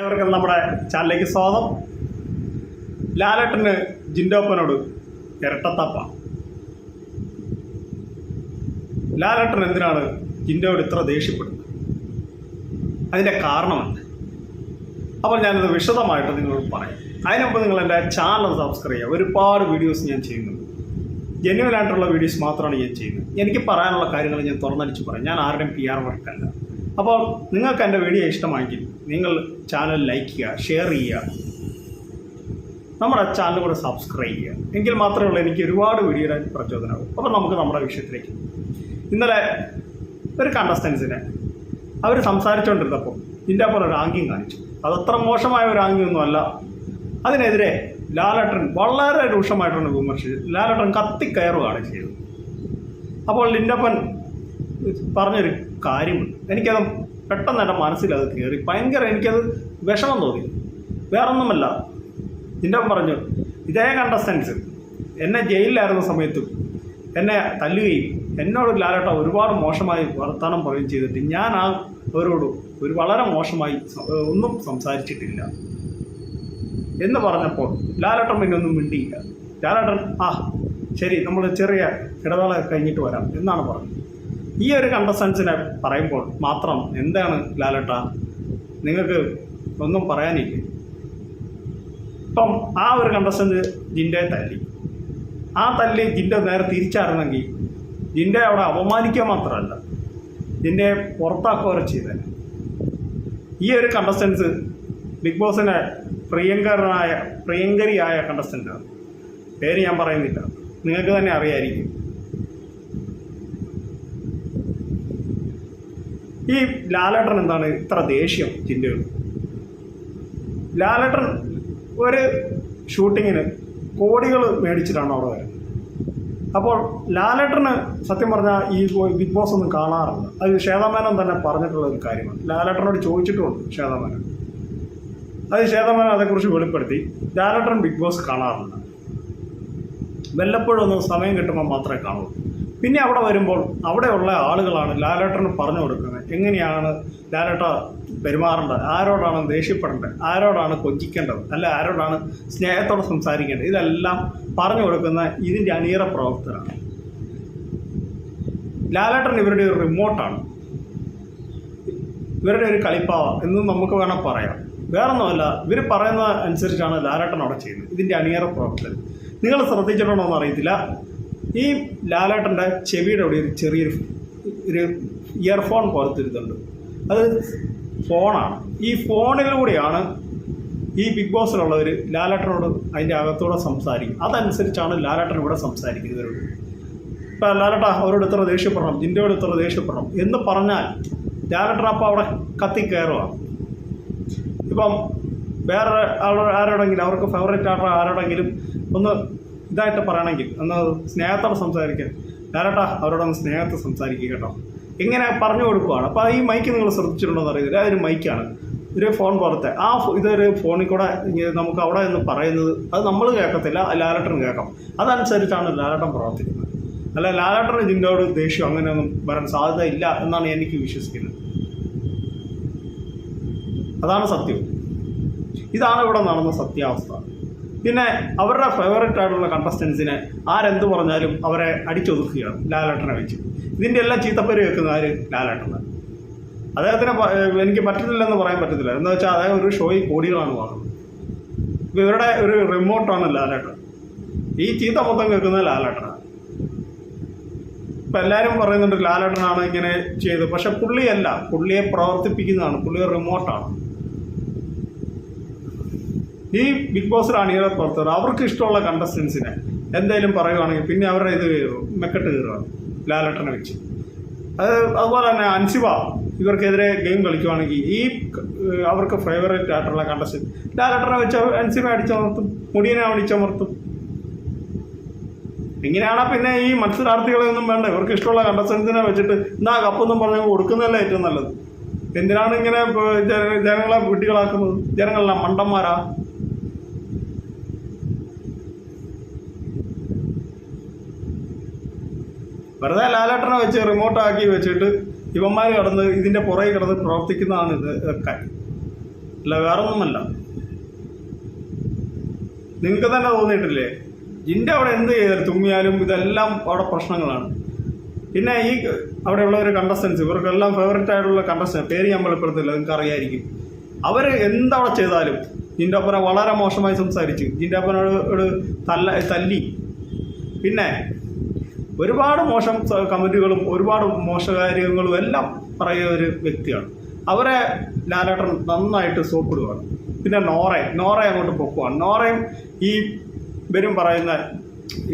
ഏവർക്കും നമ്മുടെ ചാനലിലേക്ക് സ്വാഗതം. ലാലേട്ടന് ജിൻഡോപ്പനോട് ഇരട്ടത്തപ്പ. ലാലേട്ടൻ എന്തിനാണ് ജിൻഡോയോട് ഇത്ര ദേഷ്യപ്പെടുന്നത്? അതിന്റെ കാരണമല്ല അപ്പോൾ ഞാനത് വിശദമായിട്ട് നിങ്ങളോട് പറയും. അതിനു മുമ്പ് നിങ്ങൾ എന്റെ ചാനൽ സബ്സ്ക്രൈബ് ചെയ്യുക. ഒരുപാട് വീഡിയോസ് ഞാൻ ചെയ്യുന്നുണ്ട്. ജെന്യുവൻ ആയിട്ടുള്ള വീഡിയോസ് മാത്രമാണ് ഞാൻ ചെയ്യുന്നത്. എനിക്ക് പറയാനുള്ള കാര്യങ്ങൾ ഞാൻ തുറന്നടിച്ച് പറയാം. ഞാൻ ആരുടെയും പി ആർ വർക്കല്ല അപ്പോൾ നിങ്ങൾക്ക് എന്റെ വീഡിയോ ഇഷ്ടമായെങ്കിൽ നിങ്ങൾ ചാനൽ ലൈക്ക് ചെയ്യുക ഷെയർ ചെയ്യുക. നമ്മുടെ ചാനൽ കൂടെ സബ്സ്ക്രൈബ് ചെയ്യുക. എങ്കിൽ മാത്രമേ ഉള്ളൂ എനിക്ക് ഒരുപാട് വീഡിയോയുടെ പ്രചോദനമാകും അപ്പോൾ നമുക്ക് നമ്മുടെ വിഷയത്തിലേക്ക് ഇന്നലെ ഒരു കണ്ടസ്റ്റൻസിനെ അവർ സംസാരിച്ചുകൊണ്ടിരുന്നപ്പോൾ ഇതിന്റെ പോലെ റാങ്കിങ് കാണിച്ചു. അതത്ര മോശമായ ഒരു റാങ്കിങ് ഒന്നുമല്ല അതിനെതിരെ ലാലട്ടൻ വളരെ രൂക്ഷമായിട്ടാണ് വിമർശിച്ചത്. ലാലട്ടൻ കത്തിക്കയറുകയാണ് ചെയ്തത്. അപ്പോൾ ലിൻഡപ്പൻ പറഞ്ഞൊരു കാര്യമുണ്ട്. എനിക്കത് പെട്ടെന്ന് എന്റെ മനസ്സിലത് കയറി ഭയങ്കര എനിക്കത് വിഷമം തോന്നി. വേറൊന്നുമല്ല. ലിൻഡപ്പൻ പറഞ്ഞു ഇതേ കണ്ടസ്റ്റൻസ് എന്നെ ജയിലിലായിരുന്ന സമയത്തും എന്നെ തല്ലുകയും എന്നോട് ലാലേട്ട ഒരുപാട് മോശമായി വർത്തമാനം പറയുകയും ചെയ്തിട്ട് ഞാൻ ആ അവരോട് ഒരു വളരെ മോശമായി ഒന്നും സംസാരിച്ചിട്ടില്ല. എന്ന് പറഞ്ഞപ്പോൾ ലാലേട്ടൻ പിന്നെ ഒന്നും മിണ്ടിയില്ല. ലാലേട്ടൻ ആ ശരി നമ്മൾ ചെറിയ ഇടവേള കഴിഞ്ഞിട്ട് വരാം എന്നാണ് പറഞ്ഞത്. ഈ ഒരു കണ്ടസ്റ്റൻസിനെ പറയുമ്പോൾ മാത്രം എന്താണ് ലാലട്ട? നിങ്ങൾക്ക് ഒന്നും പറയാനില്ല? ഇപ്പം ആ ഒരു കണ്ടസ്റ്റൻസ് ജിന്റെ തല്ലി. ആ തല്ലി ജിന്റെ നേരെ തിരിച്ചായിരുന്നെങ്കിൽ ജിന്റെ അവിടെ അപമാനിക്കുക മാത്രമല്ല ജിന്റെ പുറത്താക്കുക വരെ ചെയ്തേനെ ഈ ഒരു കണ്ടസ്റ്റൻസ് ബിഗ് ബോസിനെ പ്രിയങ്കരനായ പ്രിയങ്കരിയായ കണ്ടസ്റ്റന്റാണ്. പേര് ഞാൻ പറയുന്നില്ല. നിങ്ങൾക്ക് തന്നെ അറിയായിരിക്കും. ഈ ലാലേട്ടൻ എന്താണ് ഇത്ര ദേഷ്യം ജിന്റെയോട് ലാലേട്ടൻ ഒരു ഷൂട്ടിങ്ങിന് കോടികൾ മേടിച്ചിട്ടാണ് അവിടെ വരുന്നത്. അപ്പോൾ ലാലേട്ടന് സത്യം പറഞ്ഞാൽ ഈ ബിഗ് ബോസ് ഒന്നും കാണാറില്ല. അത് ശ്വേതാമേനൻ തന്നെ പറഞ്ഞിട്ടുള്ള ഒരു കാര്യമാണ്. ലാലേട്ടനോട് ചോദിച്ചിട്ടുമുണ്ട് ശ്വേതാമേനൻ. അത് ശ്വേതാമേനൻ അതേക്കുറിച്ച് വെളിപ്പെടുത്തി. ലാലേട്ടൻ ബിഗ് ബോസ് കാണാറില്ല. വല്ലപ്പോഴും ഒന്ന് സമയം കിട്ടുമ്പോൾ മാത്രമേ കാണൂ പിന്നെ അവിടെ വരുമ്പോൾ അവിടെയുള്ള ആളുകളാണ് ലാലേട്ടന് പറഞ്ഞു കൊടുക്കുന്നത്. എങ്ങനെയാണ് ലാലേട്ട പെരുമാറേണ്ടത്? ആരോടാണ് ദേഷ്യപ്പെടേണ്ടത്? ആരോടാണ് കൊഞ്ചിക്കേണ്ടത്? അല്ല ആരോടാണ് സ്നേഹത്തോടെ സംസാരിക്കേണ്ടത്? ഇതെല്ലാം പറഞ്ഞു കൊടുക്കുന്ന ഇതിന്റെ അണിയറ പ്രവർത്തനാണ് ലാലേട്ടൻ ഇവരുടെ ഒരു റിമോട്ടാണ്. ഇവരുടെ ഒരു കളിപ്പാവ എന്ന് നമുക്ക് വേണം പറയാം. വേറൊന്നുമല്ല ഇവർ പറയുന്ന അനുസരിച്ചാണ് ലാലേട്ടൻ അവിടെ ചെയ്യുന്നത്. ഇതിന്റെ അണിയറ പ്രവർത്തനം നിങ്ങൾ ശ്രദ്ധിച്ചിട്ടുണ്ടോ എന്ന് അറിയത്തില്ല. ഈ ലാലേട്ടന്റെ ചെവിയുടെ അവിടെ ഒരു ചെറിയൊരു ഒരു ഇയർഫോൺ പോലത്തെ ഇതുണ്ട് അത് ഫോണാണ്. ഈ ഫോണിലൂടെയാണ് ഈ ബിഗ് ബോസിലുള്ളവർ ലാലേട്ടനോട് അതിന്റെ അകത്തോടെ സംസാരിക്കും. അതനുസരിച്ചാണ് ലാലേട്ടൻ ഇവിടെ സംസാരിക്കുന്നത് ഇവരോട് ഇപ്പം ലാലേട്ട അവരോട് ഇത്ര ദേഷ്യപ്പെടണം ജിന്റെയോട് ഇത്ര ദേഷ്യപ്പെടണം എന്ന് പറഞ്ഞാൽ ലാലേട്ടൻ അപ്പം അവിടെ കത്തി കയറുവാണ് ഇപ്പം വേറെ ആരോടെങ്കിലും അവർക്ക് ഫേവറേറ്റ് ആയിട്ടുള്ള ആരോടെങ്കിലും ഒന്ന് ഇതായിട്ട് പറയണമെങ്കിൽ ഒന്ന് സ്നേഹത്തോടെ സംസാരിക്കാൻ ഡയറക്റ്റാ അവരോടൊന്ന് സ്നേഹത്തെ സംസാരിക്കുക കേട്ടോ. എങ്ങനെ പറഞ്ഞു കൊടുക്കുവാണ്. അപ്പോൾ ഈ മൈക്ക് നിങ്ങൾ ശ്രദ്ധിച്ചിട്ടുണ്ടോ എന്ന് അറിയത്തില്ല. അതൊരു മൈക്കാണ് ഒരു ഫോൺ പോലത്തെ. ആ ഇതൊരു ഫോണിൽ കൂടെ നമുക്ക് അവിടെ നിന്ന് പറയുന്നത് അത് നമ്മൾ കേൾക്കത്തില്ല ലാലട്ടൻ കേൾക്കാം. അതനുസരിച്ചാണ് ലാലട്ടൻ പ്രവർത്തിക്കുന്നത്. അല്ല ലാലേട്ടന് ഇതിന്റെയോട് ദേഷ്യം അങ്ങനെയൊന്നും വരാൻ സാധ്യത ഇല്ല എന്നാണ് എനിക്ക് വിശ്വസിക്കുന്നത്. അതാണ് സത്യം. ഇതാണ് ഇവിടെ നടന്ന സത്യാവസ്ഥ. പിന്നെ അവരുടെ ഫേവററ്റ് ആയിട്ടുള്ള കണ്ടസ്റ്റൻസിനെ ആരെന്ത് പറഞ്ഞാലും അവരെ അടിച്ചൊതുക്കുകയാണ് ലാലേട്ടനെ വെച്ച്. ഇതിന്റെ എല്ലാം ചീത്തപ്പേര് വെക്കുന്ന ആര്? ലാലേട്ടനാണ് അദ്ദേഹത്തിന് എനിക്ക് പറ്റത്തില്ലെന്ന് പറയാൻ പറ്റത്തില്ല. എന്താ വെച്ചാൽ അദ്ദേഹം ഒരു ഷോയിൽ കോടികളാണ് വാങ്ങുന്നത്. ഇപ്പോൾ ഇവരുടെ ഒരു റിമോട്ടാണ് ലാലേട്ടൻ. ഈ ചീത്ത മൊത്തം കേൾക്കുന്നത് ലാലേട്ടനാണ്. ഇപ്പം എല്ലാവരും പറയുന്നുണ്ട് ലാലേട്ടനാണ് ഇങ്ങനെ ചെയ്തത്. പക്ഷെ പുള്ളിയല്ല. പുള്ളിയെ പ്രവർത്തിപ്പിക്കുന്നതാണ്. പുള്ളി റിമോട്ടാണ് ഈ ബിഗ് ബോസ് റാണികളെ പുറത്തവർ അവർക്ക് ഇഷ്ടമുള്ള കണ്ടസ്റ്റൻസിനെ എന്തെങ്കിലും പറയുവാണെങ്കിൽ പിന്നെ അവരുടെ ഇത് മെക്കെട്ട് കീറുകയാണ് ലാലട്ടനെ വെച്ച്. അത് അതുപോലെ തന്നെ അൻസിബ ഇവർക്കെതിരെ ഗെയിം കളിക്കുവാണെങ്കിൽ ഈ അവർക്ക് ഫേവറേറ്റ് ആയിട്ടുള്ള കണ്ടസ്റ്റൻസ് ലാലട്ടനെ വെച്ച് അൻസിബ അടിച്ചമർത്തും മുടിയനെ അടിച്ചമർത്തും ഇങ്ങനെയാണ് പിന്നെ ഈ മത്സരാർത്ഥികളെ ഒന്നും വേണ്ട. ഇവർക്ക് ഇഷ്ടമുള്ള കണ്ടസ്റ്റൻസിനെ വെച്ചിട്ട് എന്താ കപ്പൊന്നും പറഞ്ഞു കൊടുക്കുന്നതല്ലേ ഏറ്റവും നല്ലത്? എന്തിനാണ് ഇങ്ങനെ ജനങ്ങളെ വീട്ടുകളാക്കുന്നത് ജനങ്ങളെല്ലാം മണ്ടന്മാരാ? വെറുതെ ലാലേട്ടനെ വെച്ച് റിമോട്ടാക്കി വെച്ചിട്ട് ഇവന്മാർ കിടന്ന് ഇതിന്റെ പുറകെ കിടന്ന് പ്രവർത്തിക്കുന്നതാണ് ഇത് ഒക്കെ. അല്ല വേറൊന്നുമല്ല. നിങ്ങൾക്ക് തന്നെ തോന്നിയിട്ടില്ലേ? ജിന്റെ അവിടെ എന്ത് ചെയ്താലും തുമ്മിയാലും ഇതെല്ലാം അവിടെ പ്രശ്നങ്ങളാണ്. പിന്നെ ഈ അവിടെയുള്ള ഒരു കണ്ടസ്റ്റൻസ് ഇവർക്കെല്ലാം ഫേവററ്റ് ആയിട്ടുള്ള കണ്ടസ്റ്റൻസ് പേര് ഞാൻ വെളിപ്പെടുത്തില്ല നിങ്ങൾക്ക് അറിയായിരിക്കും. അവർ എന്തവിടെ ചെയ്താലും നിന്റെ അപ്പനെ വളരെ മോശമായി സംസാരിച്ചു നിന്റെ അപ്പനോട് തല്ല തല്ലി. പിന്നെ ഒരുപാട് മോശം കമന്റുകളും ഒരുപാട് മോശകാര്യങ്ങളും എല്ലാം പറയുന്ന ഒരു വ്യക്തിയാണ്. അവരെ ലാലേട്ടൻ നന്നായിട്ട് സോപ്പിടുകയാണ് പിന്നെ നോറയും നോറയും അങ്ങോട്ട് പൊക്കുവാണ്. നോറയും ഈ വരും പറയുന്ന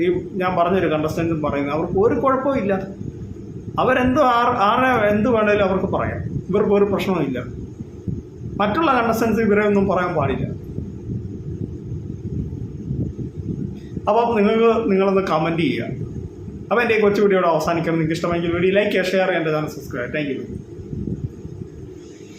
ഈ ഞാൻ പറഞ്ഞൊരു കണ്ടസ്റ്റന്റും പറയുന്നത് അവർക്ക് ഒരു കുഴപ്പവും ഇല്ല. അവരെന്ത് ആർ ആരെ എന്ത് വേണേലും അവർക്ക് പറയാം. ഇവർക്ക് ഒരു പ്രശ്നവുമില്ല മറ്റുള്ള കണ്ടസ്റ്റൻസ് ഇവരെ ഒന്നും പറയാൻ പാടില്ല. അപ്പം നിങ്ങൾക്ക് നിങ്ങളൊന്ന് കമന്റ് ചെയ്യുക. അപ്പോൾ എന്റെ കൊച്ചു വീഡിയോയുടെ അവസാനിക്കണം. നിങ്ങൾക്ക് ഇഷ്ടമെങ്കിൽ വീഡിയോ ലൈക്ക് ഷെയർ ചെയ്യേണ്ടതാണ് സബ്സ്ക്രൈബ് താങ്ക് യു